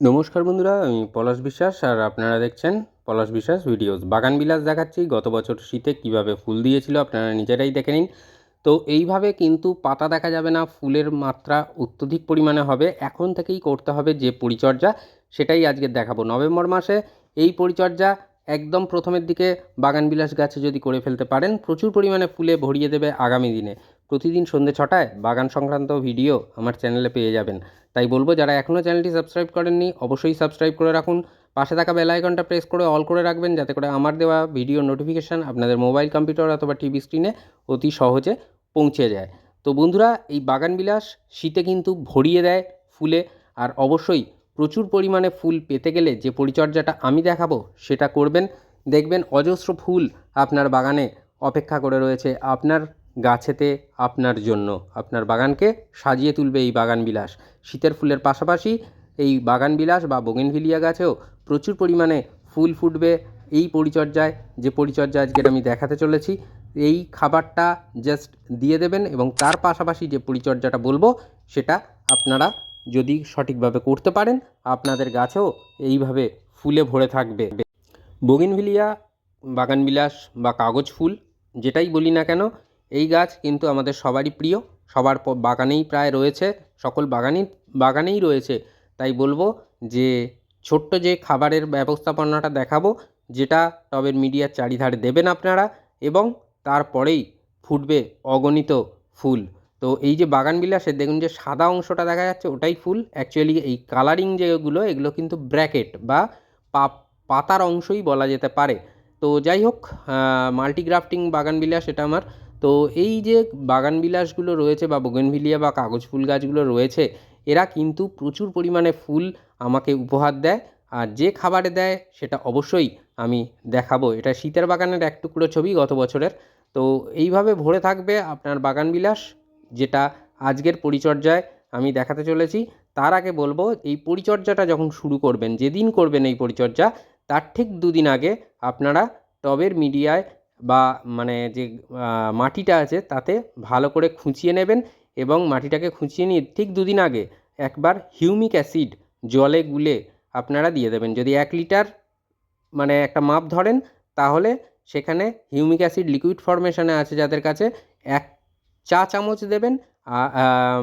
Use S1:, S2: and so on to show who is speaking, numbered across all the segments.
S1: নমস্কার বন্ধুরা, আমি পলাশ বিশ্বাস আর আপনারা দেখছেন পলাশ বিশ্বাস ভিডিওস। বাগান বিলাস দেখাচ্ছি, গত বছর শীতে কীভাবে ফুল দিয়েছিল আপনারা নিজেরাই দেখে নিন। তো এইভাবে কিন্তু পাতা দেখা যাবে না, ফুলের মাত্রা অত্যধিক পরিমাণে হবে। এখন থেকেই করতে হবে যে পরিচর্যা, সেটাই আজকে দেখাবো। নভেম্বর মাসে এই পরিচর্যা একদম প্রথমের দিকে বাগান বিলাস গাছে যদি করে ফেলতে পারেন, প্রচুর পরিমাণে ফুলে ভরিয়ে দেবে আগামী দিনে। প্রতিদিন সন্ধ্যে ছটায় বাগান সংক্রান্ত ভিডিও আমার চ্যানেলে পেয়ে যাবেন। তাই বলব, যারা এখনও চ্যানেলটি সাবস্ক্রাইব করেননি, অবশ্যই সাবস্ক্রাইব করে রাখুন। পাশে থাকা বেল আইকনটা প্রেস করে অল করে রাখবেন, যাতে করে আমার দেওয়া ভিডিও নোটিফিকেশান আপনাদের মোবাইল, কম্পিউটার অথবা টিভি স্ক্রিনে অতি সহজে পৌঁছে যায়। তো বন্ধুরা, এই বাগান বিলাস শীতে কিন্তু ভরিয়ে দেয় ফুলে, আর অবশ্যই প্রচুর পরিমাণে ফুল পেতে গেলে যে পরিচর্যাটা আমি দেখাবো সেটা করবেন। দেখবেন অজস্র ফুল আপনার বাগানে অপেক্ষা করে রয়েছে আপনার গাছেতে, আপনার জন্য। আপনার বাগানকে সাজিয়ে তুলবে এই বাগান বিলাস। শীতের ফুলের পাশাপাশি এই বাগান বিলাস বা বোগেনভিলিয়া গাছেও প্রচুর পরিমাণে ফুল ফুটবে। এই পরিচর্যায়, যে পরিচর্যা আজকের আমি দেখাতে চলেছি, এই খাবারটা জাস্ট দিয়ে দেবেন এবং তার পাশাপাশি যে পরিচর্যাটা বলব, সেটা আপনারা যদি সঠিকভাবে করতে পারেন, আপনাদের গাছেও এইভাবে ফুলে ভরে থাকবে। বোগেনভিলিয়া, বাগানবিলাস বা কাগজ ফুল, যেটাই বলি না কেন, এই গাছ কিন্তু আমাদের সবারই প্রিয়। সবার বাগানেই প্রায় রয়েছে, সকল বাগানেই বাগানেই রয়েছে। তাই বলব যে, ছোট্ট যে খাবারের ব্যবস্থাপনাটা দেখাবো, যেটা টবের মিডিয়ার চারিধারে দেবেন আপনারা এবং তারপরেই ফুটবে অগণিত ফুল। তো এই যে বাগান বিলাসে দেখুন যে সাদা অংশটা দেখা যাচ্ছে, ওটাই ফুল। অ্যাকচুয়ালি এই কালারিং যেগুলো, এগুলো কিন্তু ব্র্যাকেট বা পাতার অংশই বলা যেতে পারে। তো যাই হোক মাল্টিগ্রাফটিং বাগান বিলাস এটা আমার। তো এই যে বাগান বিলাসগুলো রয়েছে বা বোগেনভিলিয়া বা কাগজ ফুল গাছগুলো রয়েছে, এরা কিন্তু প্রচুর পরিমাণে ফুল আমাকে উপহার দেয়। আর যে খাবারে দেয়, সেটা অবশ্যই আমি দেখাবো। এটা শীতের বাগানের এক টুকরো ছবি গত বছরের। তো এইভাবে ভরে থাকবে আপনার বাগান বিলাস। যেটা আজকের পরিচর্যায় আমি দেখাতে চলেছি, তার আগে বলব এই পরিচর্যাটা যখন শুরু করবেন, যেদিন করবেন এই পরিচর্যা, তার ঠিক দুদিন আগে আপনারা টবের মিডিয়ায় বা মানে যে মাটিটা আছে তাতে ভালো করে খুঁচিয়ে নেবেন এবং মাটিটাকে খুঁচিয়ে নিয়ে ঠিক দুদিন আগে একবার হিউমিক অ্যাসিড জলে গুলে আপনারা দিয়ে দেবেন। যদি এক লিটার মানে একটা মাপ ধরেন, তাহলে সেখানে হিউমিক অ্যাসিড লিকুইড ফর্মেশনে আছে যাদের কাছে এক চা চামচ দেবেন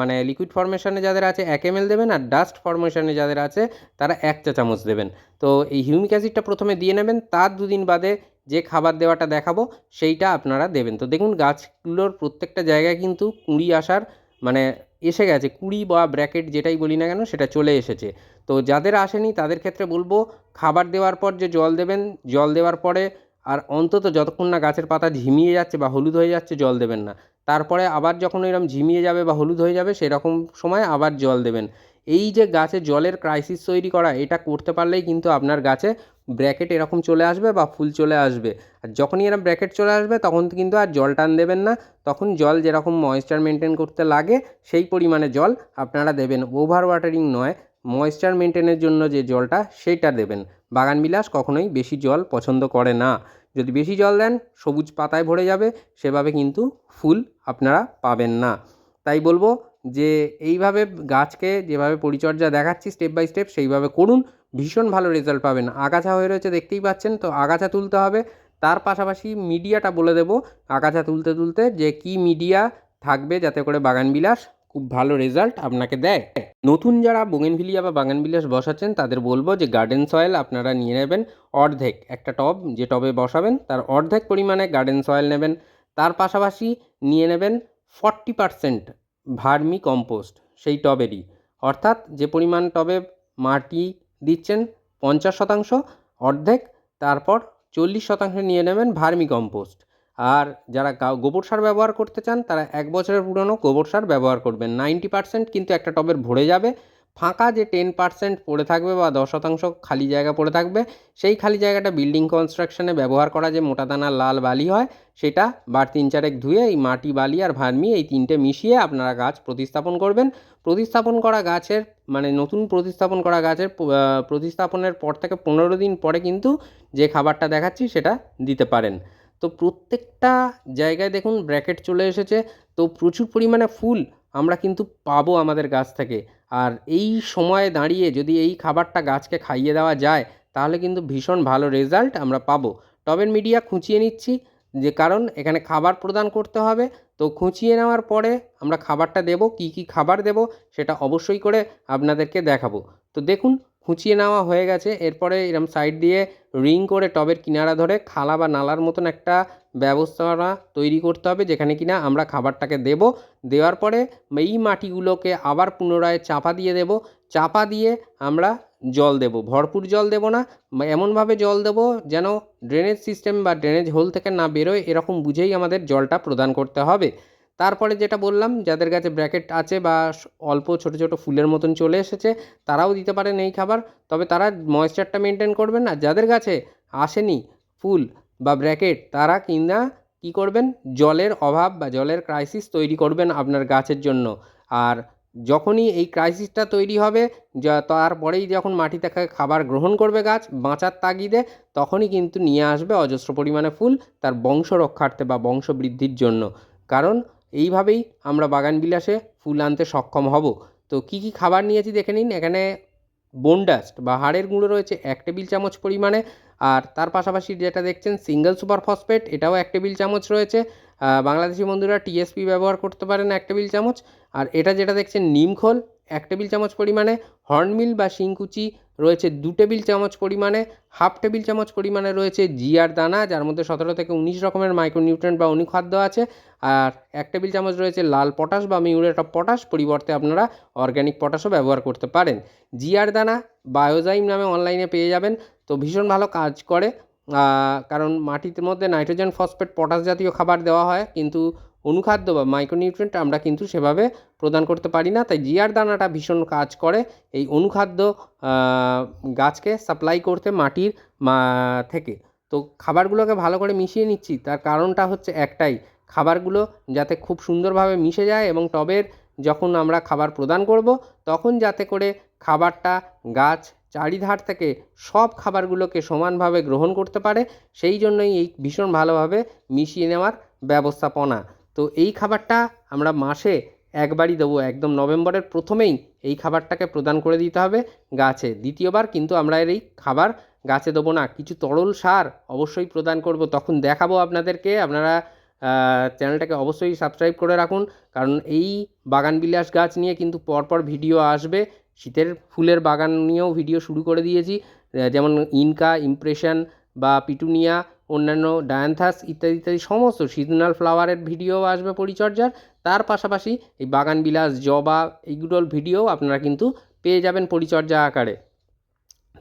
S1: মানে লিকুইড ফর্মেশনে যাদের আছে এক এম দেবেন আর ডাস্ট ফর্মেশনে যাদের আছে তারা এক চা চামচ দেবেন। তো এই হিউমিক অ্যাসিডটা প্রথমে দিয়ে নেবেন, তার দুদিন বাদে যে খাবার দেওয়াটা দেখাবো সেইটা আপনারা দেবেন। তো দেখুন গাছগুলোর প্রত্যেকটা জায়গায় কিন্তু কুঁড়ি আসার মানে এসে গেছে, কুঁড়ি বা ব্র্যাকেট যেটাই বলি না কেন সেটা চলে এসেছে। তো যাদের আসেনি তাদের ক্ষেত্রে বলব, খাবার দেওয়ার পর যে জল দেবেন, জল দেওয়ার পরে আর অন্তত যতক্ষণ না গাছের পাতা ঝিমিয়ে যাচ্ছে বা হলুদ হয়ে যাচ্ছে, জল দেবেন না। তারপরে আবার যখন এরকম ঝিমিয়ে যাবে বা হলুদ হয়ে যাবে, সেরকম সময় আবার জল দেবেন। এই যে গাছে জলের ক্রাইসিস তৈরি করা, এটা করতে পারলেই কিন্তু আপনার গাছে ব্র্যাকেট এরকম চলে আসবে বা ফুল চলে আসবে। আর যখনই এরকম ব্র্যাকেট চলে আসবে, তখন কিন্তু আর জল টান দেবেন না। তখন জল যেরকম ময়েশ্চার মেনটেন করতে লাগে, সেই পরিমাণে জল আপনারা দেবেন। ওভার ওয়াটারিং নয় ময়েশ্চার মেনটেনের জন্য যে জলটা সেইটা দেবেন। বাগান বিলাস কখনোই বেশি জল পছন্দ করে না। যদি বেশি জল দেন, সবুজ পাতায় ভরে যাবে, সেভাবে কিন্তু ফুল আপনারা পাবেন না। তাই বলব যে, এইভাবে গাছকে যেভাবে পরিচর্যা দেখাচ্ছি স্টেপ বাই স্টেপ সেইভাবে করুন। ভীষণ ভালো রেজাল্ট পাবেন। আগাছা হয়ে রয়েছে, দেখতেই পাচ্ছেন। তো আগাছা তুলতে হবে। তার পাশাপাশি মিডিয়াটা বলে দেবো। আগাছা তুলতে তুলতে যে কি মিডিয়া থাকবে যাতে করে বাগান বিলাস খুব ভালো রেজাল্ট আপনাকে দেয়। নতুন যারা বোগেনভিলিয়া বা বাগান বিলাস বসাচ্ছেন, তাদের বলব যে গার্ডেন সয়েল আপনারা নিয়ে নেবেন অর্ধেক। একটা টব, যে টবে বসাবেন, তার অর্ধেক পরিমাণে গার্ডেন সয়েল নেবেন। তার পাশাপাশি নিয়ে নেবেন ফর্টি পারসেন্ট ভার্মি কম্পোস্ট সেই টবেরই। অর্থাৎ যে পরিমাণ টবে মাটি দিচ্ছেন পঞ্চাশ শতাংশ, অর্ধেক, তারপর চল্লিশ শতাংশ নিয়ে নেবেন ভার্মি কম্পোস্ট আর যারা গোবর সার ব্যবহার করতে চান, তারা এক বছরের পুরনো গোবর সার ব্যবহার করবেন। নাইনটি পার্সেন্ট কিন্তু একটা টবের ভরে যাবে। ফাঁকা যে টেন পার্সেন্ট পড়ে থাকবে বা দশ শতাংশ খালি জায়গা পড়ে থাকবে, সেই খালি জায়গাটা বিল্ডিং কনস্ট্রাকশনে ব্যবহার করা যে মোটা দানার লাল বালি হয়, সেটা বার তিন চারেক ধুয়ে এই মাটি, বালি আর ভার্মি এই তিনটে মিশিয়ে আপনারা গাছ প্রতিস্থাপন করবেন। প্রতিস্থাপন করা গাছের মানে নতুন প্রতিস্থাপন করা গাছের প্রতিস্থাপনের পর থেকে পনেরো দিন পরে কিন্তু যে খাবারটা দেখাচ্ছি সেটা দিতে পারেন। তো প্রত্যেকটা জায়গায় দেখুন ব্র্যাকেট চলে এসেছে। তো প্রচুর পরিমাণে ফুল আমরা কিন্তু পাবো আমাদের গাছ থেকে। আর এই সময়ে দাঁড়িয়ে যদি এই খাবারটা গাছকে খাইয়ে দেওয়া যায়, তাহলে কিন্তু ভীষণ ভালো রেজাল্ট আমরা পাবো। টবের মিডিয়া খুঁচিয়ে নিচ্ছি যে কারণ এখানে খাবার প্রদান করতে হবে। তো খুঁচিয়ে নেওয়ার পরে আমরা খাবারটা দেব, কি কি খাবার দেব সেটা অবশ্যই করে আপনাদেরকে দেখাবো। তো দেখুন খুঁচিয়ে নেওয়া হয়ে গেছে। এরপরে এরম সাইড দিয়ে রিং করে টবের কিনারা ধরে খালা বা নালার মতন একটা ব্যবস্থাটা তৈরি করতে হবে, যেখানে কিনা আমরা খাবারটাকে দেব। দেওয়ার পরে এই মাটিগুলোকে আবার পুনরায় চাপা দিয়ে দেব। চাপা দিয়ে আমরা জল দেব। ভরপুর জল দেব না, এমনভাবে জল দেব যেন ড্রেনেজ সিস্টেম বা ড্রেনেজ হোল থেকে না বেরোয়, এরকম বুঝেই আমাদের জলটা প্রদান করতে হবে। তারপরে যেটা বললাম, যাদের কাছে ব্র্যাকেট আছে বা অল্প ছোট ছোট ফুলের মতন চলে এসেছে, তারাও দিতে পারেন এই খাবার। তবে তারা ময়েশ্চারটা মেনটেন করবেন না। যাদের কাছে আসেনি ফুল বা ব্র্যাকেট তারা কিনা কী করবেন? জলের অভাব বা জলের ক্রাইসিস তৈরি করবেন আপনার গাছের জন্য। আর যখনই এই ক্রাইসিসটা তৈরি হবে তারপরেই যখন মাটি থেকে খাবার গ্রহণ করবে গাছ, বাঁচার তাগিদে, তখনই কিন্তু নিয়ে আসবে অজস্র পরিমাণে ফুল তার বংশ রক্ষার্থে বা বংশ বৃদ্ধির জন্য। কারণ এইভাবেই আমরা বাগান বিলাসে ফুল আনতে সক্ষম হব। তো কি কি খাবার নিয়েছি দেখে নিন। এখানে বোনডাস্ট বা হাড়ের গুঁড়ো রয়েছে এক টেবিল চামচ পরিমাণে। আর তার পাশাপাশি যেটা দেখছেন সিঙ্গেল সুপার ফসফেট এটাও এক টেবিল চামচ রয়েছে। বাংলাদেশি বন্ধুরা টিএসপি ব্যবহার করতে পারেন এক টেবিল চামচ। আর এটা যেটা দেখছেন নিমখোল এক টেবিল চামচ পরিমাণে। হর্নমিল বা শিংকুচি রয়েছে দু টেবিল চামচ পরিমাণে, হাফ টেবিল চামচ পরিমাণে রয়েছে জিয়ার দানা, যার মধ্যে সতেরো থেকে উনিশ রকমের মাইক্রোনিউট্রেন্ট বা অনুখাদ্য আছে। আর এক টেবিল চামচ রয়েছে লাল পটাশ বা মিউরেট অফ পটাশ, পরিবর্তে আপনারা অর্গ্যানিক পটাশও ব্যবহার করতে পারেন। জিয়ার দানা বায়োজাইম নামে অনলাইনে পেয়ে যাবেন, তো ভীষণ ভালো কাজ করে। কারণ মাটির মধ্যে নাইট্রোজেন, ফসফেট, পটাশ জাতীয় খাবার দেওয়া হয়, কিন্তু অনুখাদ্য বা মাইক্রোনিউট্রেন্ট আমরা কিন্তু সেভাবে প্রদান করতে পারি না। তাই জিআর দানাটা ভীষণ কাজ করে। এই অনুখাদ্য গাছকে সাপ্লাই করতে মাটির থেকে। তো খাবারগুলোকে ভালো করে মিশিয়ে নিচ্ছি। তার কারণটা হচ্ছে একটাই, খাবারগুলো যাতে খুব সুন্দরভাবে মিশে যায় এবং টবের যখন আমরা খাবার প্রদান করব, তখন যাতে করে খাবারটা গাছ চারিধার থেকে সব খাবারগুলোকে সমানভাবে গ্রহণ করতে পারে, সেই জন্যই এই ভীষণ ভালোভাবে মিশিয়ে নেওয়ার ব্যবস্থাপনা। তো এই খাবারটা আমরা মাসে একবারই দেবো। একদম নভেম্বরের প্রথমেই এই খাবারটাকে প্রদান করে দিতে হবে গাছে। দ্বিতীয়বার কিন্তু আমরা এর এই খাবার গাছে দেবো না। কিছু তরল সার অবশ্যই প্রদান করব। তখন দেখাবো আপনাদেরকে। আপনারা চ্যানেলটাকে অবশ্যই সাবস্ক্রাইব করে রাখুন। কারণ এই বাগান বিলাস গাছ নিয়ে কিন্তু পরপর ভিডিও আসবে। শীতের ফুলের বাগান নিয়েও ভিডিও শুরু করে দিয়েছি। যেমন ইনকা, ইমপ্রেশন বা পিটুনিয়া অন্যান্য ডায়ান্থাস ইত্যাদি ইত্যাদি সমস্ত সিজনাল ফ্লাওয়ারের ভিডিও আসবে পরিচর্যার। তার পাশাপাশি এই বাগান বিলাস, জবা এইগুলোর ভিডিও আপনারা কিন্তু পেয়ে যাবেন পরিচর্যা আকারে।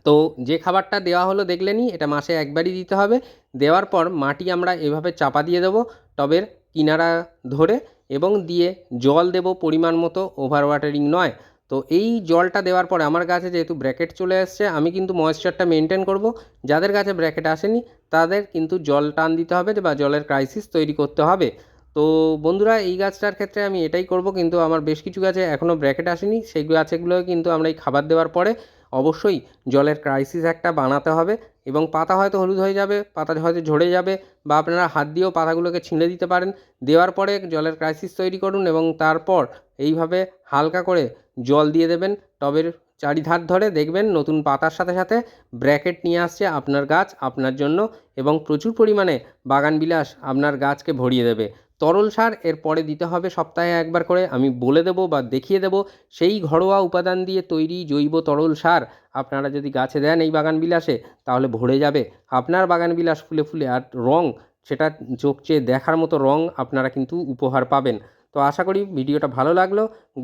S1: তো যে খাবারটা দেওয়া হলো দেখলেনই এটা মাসে একবারই দিতে হবে। দেওয়ার পর মাটি আমরা এভাবে চাপা দিয়ে দেবো টবের কিনারা ধরে এবং দিয়ে জল দেব পরিমাণ মতো ওভার ওয়াটারিং নয়। তো এই জলটা দেওয়ার পরে আমার গাছে যেহেতু ব্র্যাকেট চলে আসছে, আমি কিন্তু ময়েশ্চারটা মেনটেন করব। যাদের গাছে ব্র্যাকেট আসেনি, তাদের কিন্তু জল টান দিতে হবে বা জলের ক্রাইসিস তৈরি করতে হবে। তো বন্ধুরা, এই গাছটার ক্ষেত্রে আমি এটাই করব, কিন্তু আমার বেশ কিছু গাছে এখনও ব্র্যাকেট আসেনি। সেই গাছেগুলোও কিন্তু আমরা এই খাবার দেওয়ার পরে অবশ্যই জলের ক্রাইসিস একটা বানাতে হবে। এবং পাতা হয়তো হলুদ হয়ে যাবে, পাতা হয়তো ঝরে যাবে বা আপনারা হাত দিয়েও পাতাগুলোকে ছিঁড়ে দিতে পারেন। দেওয়ার পরে জলের ক্রাইসিস তৈরি করুন এবং তারপর এইভাবে হালকা করে জল দিয়ে দেবেন। টবের চারিধার ধরে দেখবেন নতুন পাতার সাথে সাথে ব্র্যাকেট নিয়ে আসছে আপনার গাছ আপনার জন্য এবং প্রচুর পরিমাণে বাগান বিলাস আপনার গাছকে ভরিয়ে দেবে। তরল সার এর পরে দিতে হবে সপ্তাহে একবার করে। আমি বলে দেবো বা দেখিয়ে দেবো, সেই ঘরোয়া উপাদান দিয়ে তৈরি জৈব তরল সার আপনারা যদি গাছে দেন এই বাগান বিলাসে তাহলে ভরে যাবে। আপনার বাগান বিলাস ফুলে ফুলে আর রং, সেটা চোখ চেয়ে দেখার মতো রং আপনারা কিন্তু উপহার পাবেন। তো আশা করি ভিডিওটা ভালো লাগল।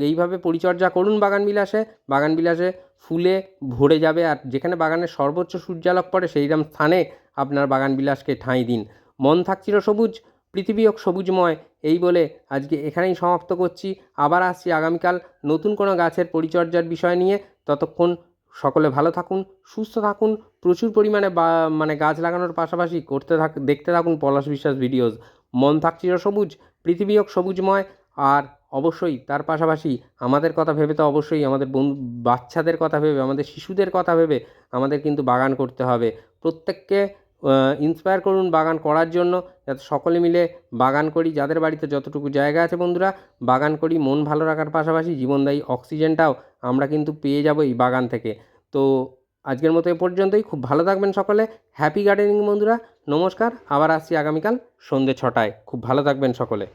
S1: এইভাবে পরিচর্যা করুন বাগান বিলাসে বাগান বিলাসে ফুলে ভরে যাবে আর যেখানে বাগানের সর্বোচ্চ সূর্যালোক পড়ে সেইরকম স্থানে আপনার বাগান বিলাসকে ঠাঁই দিন। মন থাকছিল সবুজ। পৃথিবী হোক সবুজময়, এই বলে আজকে এখানেই সমাপ্ত করছি। আবার আসছি আগামীকাল নতুন কোনো গাছের পরিচর্যার বিষয় নিয়ে। ততক্ষণ সকলে ভালো থাকুন, সুস্থ থাকুন, প্রচুর পরিমাণে বা মানে গাছ লাগানোর পাশাপাশি করতে থাক, দেখতে থাকুন পলাশ বিশ্বাস ভিডিওস মন থাকছিল সবুজ, পৃথিবী হোক সবুজময়, আর অবশ্যই তার পাশাপাশি আমাদের কথা ভেবে তো অবশ্যই আমাদের বন্ধু বাচ্চাদের কথা ভেবে, আমাদের শিশুদের কথা ভেবে আমাদের কিন্তু বাগান করতে হবে। প্রত্যেককে ইন্সপায়ার করুন বাগান করার জন্য। যাতে সকলে মিলে বাগান করি। যাদের বাড়িতে যতটুকু জায়গা আছে বন্ধুরা, বাগান করি, মন ভালো রাখার পাশাপাশি জীবনদায়ী অক্সিজেনটাও আমরা কিন্তু পেয়ে যাব এই বাগান থেকে। তো আজকের মতো এ পর্যন্তই। খুব ভালো থাকবেন সকলে। হ্যাপি গার্ডেনিং বন্ধুরা। নমস্কার। আবার আসছি আগামীকাল সন্ধে ছটায়। খুব ভালো থাকবেন সকলে।